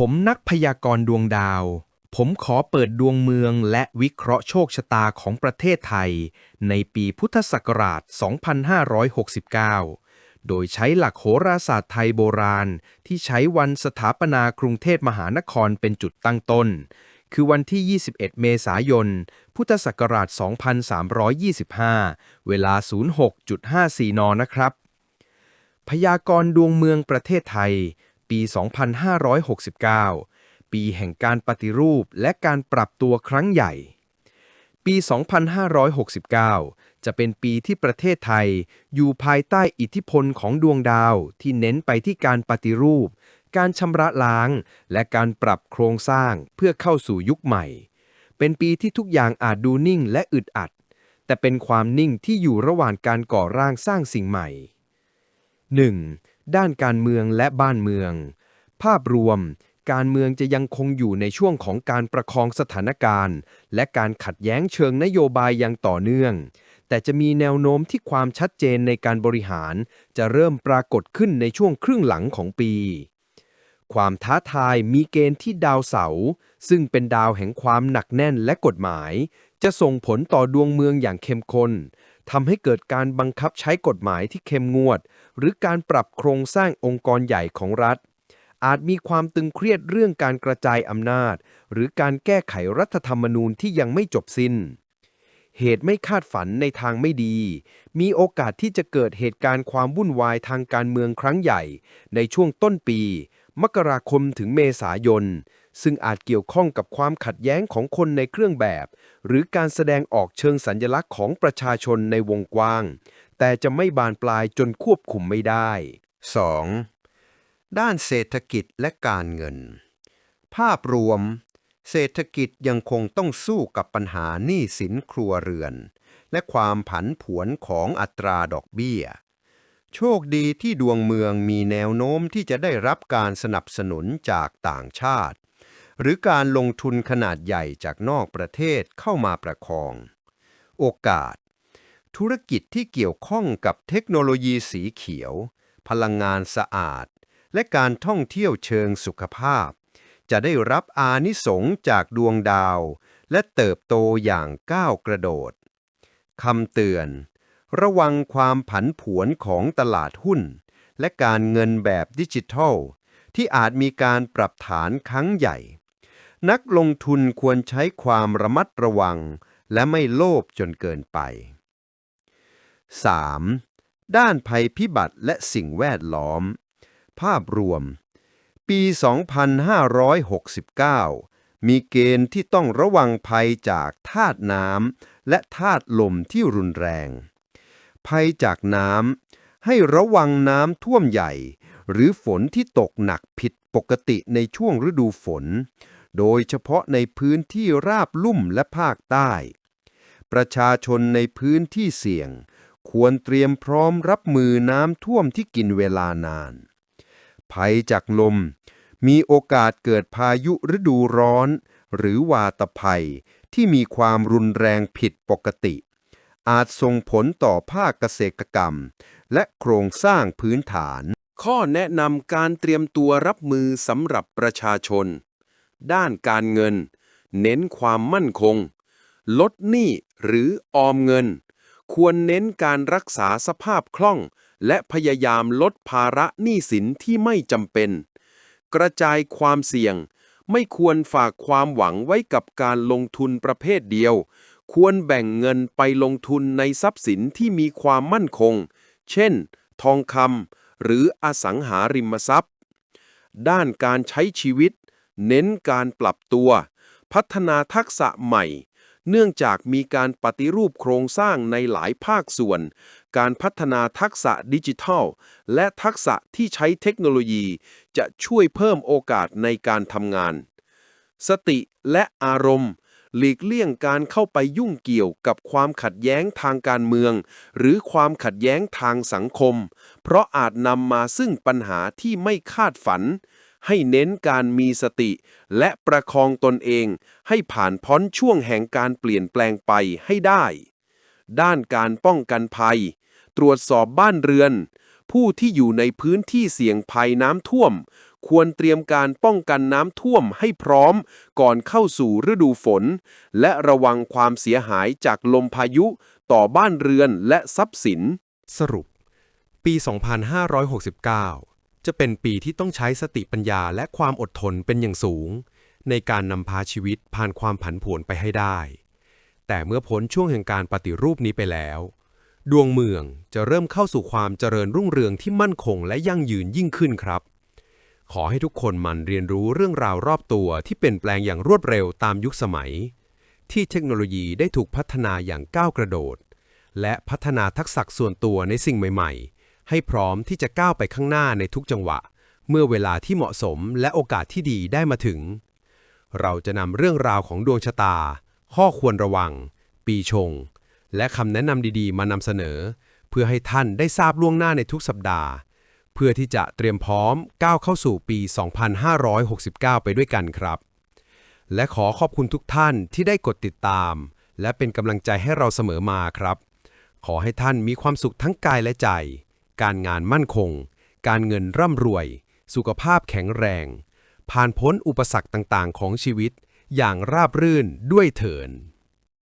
ผมนักพยากรณ์ดวงดาว ผมขอเปิดดวงเมืองและวิเคราะห์โชคชะตาของประเทศไทย ในปีพุทธศักราช 2569 โดยใช้หลักโหราศาสตร์ไทยโบราณ ที่ใช้วันสถาปนากรุงเทพมหานครเป็นจุดตั้งต้น คือวันที่ 21 เมษายน พุทธศักราช 2325 เวลา 06.54 น นะครับ พยากรณ์ดวงเมืองประเทศไทย ปี 2569 ปีแห่งการปฏิรูปและการปรับตัวครั้งใหญ่ ปี 2569 จะเป็นปีที่ประเทศไทย อยู่ภายใต้อิทธิพลของดวงดาวที่เน้นไปที่การปฏิรูป การชำระล้าง และการปรับโครงสร้างเพื่อเข้าสู่ยุคใหม่ เป็นปีที่ทุกอย่างอาจดูนิ่งและอึดอัด แต่เป็นความนิ่งที่อยู่ระหว่างการก่อร่างสร้างสิ่งใหม่ 1. ด้านการเมืองและบ้านเมือง ภาพรวม การเมืองจะยังคงอยู่ในช่วงของการประคองสถานการณ์ และการขัดแย้งเชิงนโยบายอย่างต่อเนื่อง แต่จะมีแนวโน้มที่ความชัดเจนในการบริหาร จะเริ่มปรากฏขึ้นในช่วงครึ่งหลังของปี ความท้าทายมีเกณฑ์ที่ดาวเสาร์ซึ่งเป็นดาวแห่งความหนักแน่นและกฎหมาย จะส่งผลต่อดวงเมืองอย่างเข้มข้น ทำให้เกิดการบังคับใช้กฎหมายที่เข้มงวด หรือการปรับโครงสร้างองค์กรใหญ่ของรัฐ อาจมีความตึงเครียดเรื่องการกระจายอำนาจ หรือการแก้ไขรัฐธรรมนูญที่ยังไม่จบสิ้น เหตุไม่คาดฝันในทางไม่ดี มีโอกาสที่จะเกิดเหตุการณ์ความวุ่นวายทางการเมืองครั้งใหญ่ ในช่วงต้นปี มกราคมถึงเมษายน ซึ่งอาจเกี่ยวข้องกับความขัดแย้งของคนในเครื่องแบบ หรือการแสดงออกเชิงสัญลักษณ์ของประชาชนในวงกว้าง แต่จะไม่บานปลายจนควบคุมไม่ได้ 2. ด้านเศรษฐกิจและการเงิน ภาพรวม เศรษฐกิจยังคงต้องสู้กับปัญหาหนี้สินครัวเรือน และความผันผวนของอัตราดอกเบี้ยโชคดีที่ดวงเมืองมีแนวโน้มที่จะได้รับการสนับสนุนจากต่างชาติ หรือการลงทุนขนาดใหญ่จากนอกประเทศเข้ามาประคอง โอกาส ธุรกิจที่เกี่ยวข้องกับเทคโนโลยีสีเขียว พลังงานสะอาด และการท่องเที่ยวเชิงสุขภาพ จะได้รับอานิสงจากดวงดาว และเติบโตอย่างก้าวกระโดดคำเตือน ระวังความผันผวนของตลาดหุ้น และการเงินแบบดิจิทัล ที่อาจมีการปรับฐานครั้งใหญ่ นักลงทุนควรใช้ความระมัดระวัง และไม่โลภจนเกินไป 3. ด้านภัยพิบัติและสิ่งแวดล้อม ภาพรวม ปี 2569 มีเกณฑ์ที่ต้องระวังภัยจากธาตุน้ำและธาตุลมที่รุนแรง ภัยจากน้ำให้ระวังน้ำท่วมใหญ่ หรือฝนที่ตกหนักผิดปกติในช่วงฤดูฝน โดยเฉพาะในพื้นที่ราบลุ่มและภาคใต้ ประชาชนในพื้นที่เสี่ยง ควรเตรียมพร้อมรับมือน้ำท่วมที่กินเวลานาน ภัยจากลม มีโอกาสเกิดพายุฤดูร้อน หรือวาตภัยที่มีความรุนแรงผิดปกติ อาจส่งผลต่อภาคเกษตรกรรม และโครงสร้างพื้นฐาน ข้อแนะนำการเตรียมตัวรับมือสำหรับประชาชน ด้านการเงิน เน้นความมั่นคง ลดหนี้หรือออมเงิน ควรเน้นการรักษาสภาพคล่อง และพยายามลดภาระหนี้สินที่ไม่จำเป็น กระจายความเสี่ยง ไม่ควรฝากความหวังไว้กับการลงทุนประเภทเดียว ควรแบ่งเงินไปลงทุนในทรัพย์สินที่มีความมั่นคง เช่น ทองคำหรืออสังหาริมทรัพย์ ด้านการใช้ชีวิต เน้นการปรับตัว พัฒนาทักษะใหม่ เนื่องจากมีการปฏิรูปโครงสร้างในหลายภาคส่วน การพัฒนาทักษะดิจิทัล และทักษะที่ใช้เทคโนโลยี จะช่วยเพิ่มโอกาสในการทำงาน สติและอารมณ์ หลีกเลี่ยงการเข้าไปยุ่งเกี่ยวกับความขัดแย้งทางการเมือง หรือความขัดแย้งทางสังคม เพราะอาจนำมาซึ่งปัญหาที่ไม่คาดฝัน ให้เน้นการมีสติ และประคองตนเอง ให้ผ่านพ้นช่วงแห่งการเปลี่ยนแปลงไปให้ได้ ด้านการป้องกันภัย ตรวจสอบบ้านเรือน ผู้ที่อยู่ในพื้นที่เสี่ยงภัยน้ำท่วม ควรเตรียมการป้องกันน้ำท่วมให้พร้อม ก่อนเข้าสู่ฤดูฝน และระวังความเสียหายจากลมพายุต่อบ้านเรือนและทรัพย์สิน สรุป ปี 2569 จะเป็นปีที่ต้องใช้สติปัญญาและความอดทนเป็นอย่างสูง ในการนำพาชีวิตผ่านความผันผวนไปให้ได้ แต่เมื่อพ้นช่วงแห่งการปฏิรูปนี้ไปแล้ว ดวงเมืองจะเริ่มเข้าสู่ความเจริญรุ่งเรืองที่มั่นคงและยั่งยืนยิ่งขึ้นครับ ขอให้ทุกคนมันเรียนรู้เรื่องราวรอบตัวที่เปลี่ยนแปลงอย่างรวดเร็วตามยุคสมัย ที่เทคโนโลยีได้ถูกพัฒนาอย่างก้าวกระโดด และพัฒนาทักษะส่วนตัวในสิ่งใหม่ ๆ ให้พร้อมที่จะก้าวไปข้างหน้าในทุกจังหวะ เมื่อเวลาที่เหมาะสมและโอกาสที่ดีได้มาถึง เราจะนำเรื่องราวของดวงชะตา ข้อควรระวัง ปีชง และคำแนะนำดีๆ มานำเสนอ เพื่อให้ท่านได้ทราบล่วงหน้าในทุกสัปดาห์ เพื่อที่จะเตรียมพร้อมก้าวเข้าสู่ปี 2569 ไปด้วยกันครับ และขอขอบคุณทุกท่านที่ได้กดติดตาม และเป็นกำลังใจให้เราเสมอมาครับ ขอให้ท่านมีความสุขทั้งกายและใจ การงานมั่นคง การเงินร่ำรวย สุขภาพแข็งแรง ผ่านพ้นอุปสรรคต่างๆ ของชีวิต อย่างราบรื่นด้วยเถิน